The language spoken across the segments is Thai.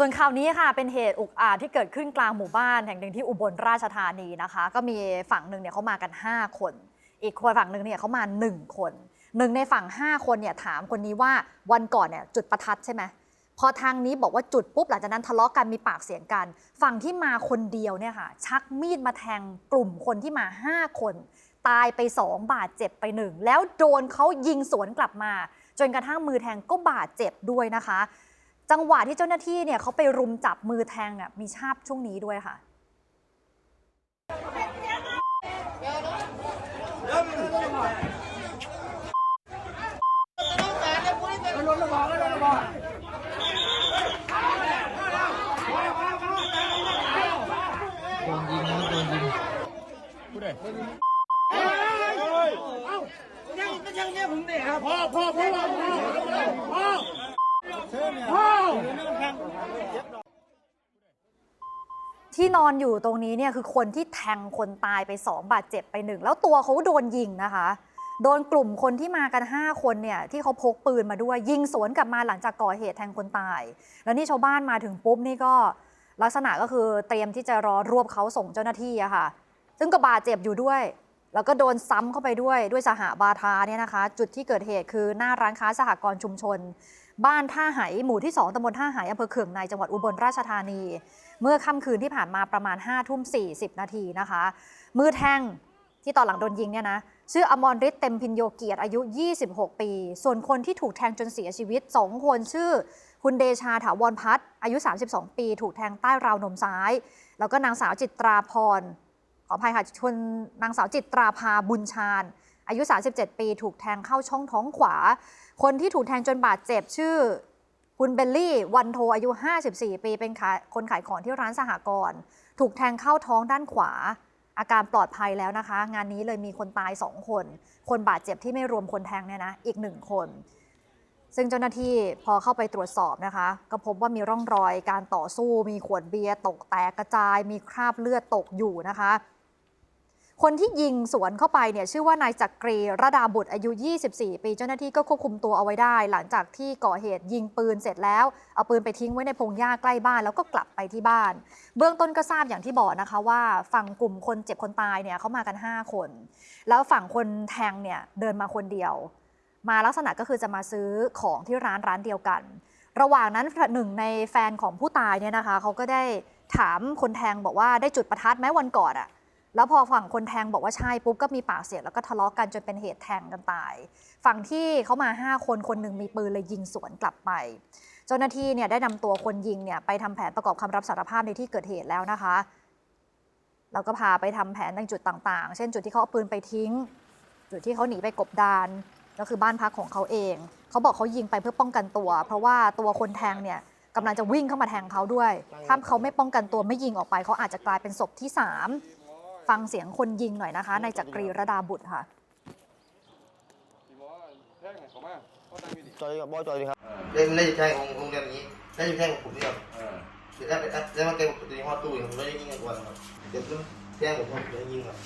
ส่วนข่าวนี้ค่ะเป็นเหตุอุกอาจที่เกิดขึ้นกลางหมู่บ้านแห่งหนึ่งที่อุบลราชธานีนะคะ ก็มีฝั่งหนึ่งเนี่ยเขามากัน 5 คน อีกคนฝั่งหนึ่งเนี่ยเขามา 1 คนหนึ่งในฝั่ง 5 คนเนี่ยถามคนนี้ว่าวันก่อนเนี่ยจุดประทัดใช่ไหมพอทางนี้บอกว่าจุดปุ๊บหลังจากนั้นทะเลาะกันมีปากเสียงกัน ฝั่งที่มาคนเดียวเนี่ยค่ะชักมีดมาแทงกลุ่มคนที่มา 5 คน ตายไป 2 บาดเจ็บไปหนึ่งแล้วโดนเขายิงสวนกลับมา จนกระทั่งมือแทงก็บาดเจ็บด้วยนะคะ จังหวะที่เจ้าหน้าที่เนี่ยเขาไปรุมจับมือแทงเนี่ยมีภาพช่วงนี้ด้วยค่ะโดนยิงนะโดนยิงพ่อพ่อพ่อพ่อพ่อพ่อ ที่นอนอยู่ตรงนี้เนี่ยคือคนที่แทงคนตายไป2บาดเจ็บไปหนึ่งแล้วตัวเขาโดนยิงนะคะ โดนกลุ่มคนที่มากัน 5 คนเนี่ยที่เขาพกปืนมาด้วยยิงสวนกลับมาหลังจากก่อเหตุแทงคนตาย แล้วนี่ชาวบ้านมาถึงปุ๊บนี่ก็ลักษณะก็คือเตรียมที่จะรอรวบเขาส่งเจ้าหน้าที่อะค่ะ ซึ่งก็บาดเจ็บอยู่ด้วย แล้วก็โดนซ้ำเข้าไปด้วยด้วยสหบาทาเนี่ยนะคะ จุดที่เกิดเหตุคือหน้าร้านค้าสหกรณ์ชุมชน บ้านท่าไหหมู่ที่ 2ตำบลท่าไหอำเภอเขื่องในจังหวัดอุบลราชธานี เมื่อค่ำคืนที่ผ่านมาประมาณ5ทุ่ม40นาทีนะคะ มือแทงที่ตอนหลังโดนยิงเนี่ยนะชื่ออมรฤทธิ์เต็มพินโยเกียรติอายุ 26 ปี ส่วนคนที่ถูกแทงจนเสียชีวิต 2 คนชื่อ คุณเดชาถาวรพัฒน์อายุ 32 ปี ถูกแทงใต้ราวนมซ้าย แล้วก็นางสาวจิตราพรขออภัยค่ะคุณนางสาวจิตราภาบุญชาญ อายุ 37 ปี ถูกแทงเข้าช่องท้องขวา คนที่ถูกแทงจนบาดเจ็บชื่อคุณเบลลี่วันโทอายุ 54 ปีเป็นคนขายของที่ร้านสหกรณ์ถูกแทงเข้าท้องด้านขวา อาการปลอดภัยแล้วนะคะ งานนี้เลยมีคนตาย 2 คน คนบาดเจ็บที่ไม่รวมคนแทงเนี่ยนะอีก 1 คน ซึ่งเจ้าหน้าที่พอเข้าไปตรวจสอบนะคะ ก็พบว่ามีร่องรอยการต่อสู้ มีขวดเบียร์ตกแตกกระจาย มีคราบเลือดตกอยู่นะคะ คนที่ยิงสวนเข้าไปเนี่ยชื่อว่านายจักรีระดาบุตรอายุ 24 ปีเจ้าหน้าที่ก็ควบคุมตัวเอาไว้ได้ หลังจากที่ก่อเหตุยิงปืนเสร็จแล้ว เอาปืนไปทิ้งไว้ในพงหญ้าใกล้บ้านแล้วก็กลับไปที่บ้าน เบื้องต้นก็ทราบอย่างที่บอกนะคะว่าฝั่งกลุ่มคนเจ็บคนตายเนี่ยเขามากัน 5 คน แล้วฝั่งคนแทงเนี่ยเดินมาคนเดียว มาลักษณะก็คือจะมาซื้อของที่ร้านร้านเดียวกัน ระหว่างนั้นหนึ่งในแฟนของผู้ตายเนี่ยนะคะเขาก็ได้ถามคนแทงบอกว่าได้จุดประทัดไหมวันก่อนอะ แล้วพอฝั่งคนแทงบอกว่าใช่ปุ๊บก็มีปากเสียงแล้วก็ทะเลาะกันจนเป็นเหตุแทงกันตาย ฝั่งที่เขามา 5 คนคนหนึ่งมีปืนเลยยิงสวนกลับไป เจ้าหน้าที่เนี่ยได้นำตัวคนยิงเนี่ยไปทำแผนประกอบคำรับสารภาพในที่เกิดเหตุแล้วนะคะแล้วก็พาไปทำแผนในจุดต่างๆ เช่นจุดที่เขาเอาปืนไปทิ้ง จุดที่เขาหนีไปกบดานก็คือบ้านพักของเขาเอง เขาบอกเขายิงไปเพื่อป้องกันตัว เพราะว่าตัวคนแทงเนี่ยกำลังจะวิ่งเข้ามาแทงเขาด้วย ถ้าเขาไม่ป้องกันตัวไม่ยิงออกไป เขาอาจจะกลายเป็นศพที่สาม ฟังเสียงคนยิงหน่อยนะคะในจักรีระดาบุตรค่ะพี่หมอแท่งเขามาเขาตั้งอยู่ดิจอยกับบอยจอยดีครับเล่นเล่นแท่งของโรงเรียนนี้เล่นแท่งของผมนี่ครับเออเสร็จแล้วไปอัดแล้วมาเก็บตัวในห้องตู้ผมไม่ได้ยิงกันก่อนครับเดี๋ยวต้องแท่งผมผมจะยิงครับ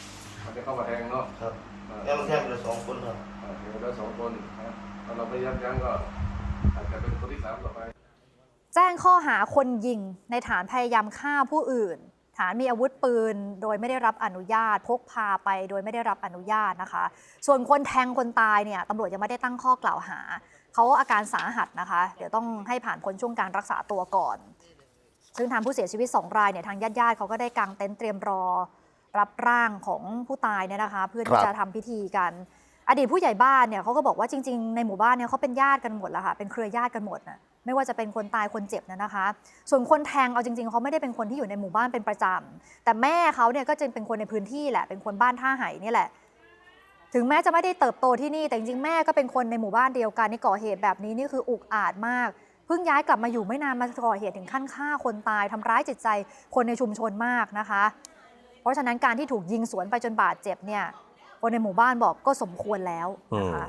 มันจะเข้ามาแทงเนาะครับเออแล้วมันแท่งเหลือสองคนครับเออเดี๋ยวเราสองคนนะถ้าเราไปยับยั้งก็อาจจะเป็นคนที่สามต่อไป แจ้งข้อหาคนยิงในฐานพยายามฆ่าผู้อื่นฐานมีอาวุธปืนโดยไม่ได้รับอนุญาต พกพาไปโดยไม่ได้รับอนุญาตนะคะ ส่วนคนแทงคนตายเนี่ยตำรวจยังไม่ได้ตั้งข้อกล่าวหา เขาอาการสาหัสนะคะ เดี๋ยวต้องให้ผ่านพ้นช่วงการรักษาตัวก่อน ซึ่งทางผู้เสียชีวิต 2 รายเนี่ยทางญาติญาติๆเขาก็ได้กางเต็นท์เตรียมรอ รับร่างของผู้ตายเนี่ยนะคะ เพื่อที่จะทำพิธีกันอดีตผู้ใหญ่บ้านเนี่ยเขาก็บอกว่าจริง ๆ ในหมู่บ้านเนี่ยเขาเป็นญาติกันหมดแล้วค่ะเป็นเครือญาติกันหมดนะ ไม่ว่าจะเป็นคนตายคนเจ็บนะนะคะ ส่วนคนแทงเอาจริง ๆเขาไม่ได้เป็นคนที่อยู่ในหมู่บ้านเป็นประจำแต่แม่เขาเนี่ยก็จึงเป็นคนในพื้นที่แหละเป็นคนบ้านท่าไหนี่แหละ ถึงแม้จะไม่ได้เติบโตที่นี่แต่จริงๆแม่ก็เป็นคนในหมู่บ้านเดียวกันที่ก่อเหตุแบบนี้นี่คืออุกอาจมากเพิ่งย้ายกลับมาอยู่ไม่นานมาก่อเหตุถึงขั้นฆ่าคนตายทำร้ายจิตใจคนในชุมชนมากนะคะ เพราะฉะนั้นการที่ถูกยิงสวนไปจนบาดเจ็บเนี่ยคนในหมู่บ้านบอกก็สมควรแล้วนะคะ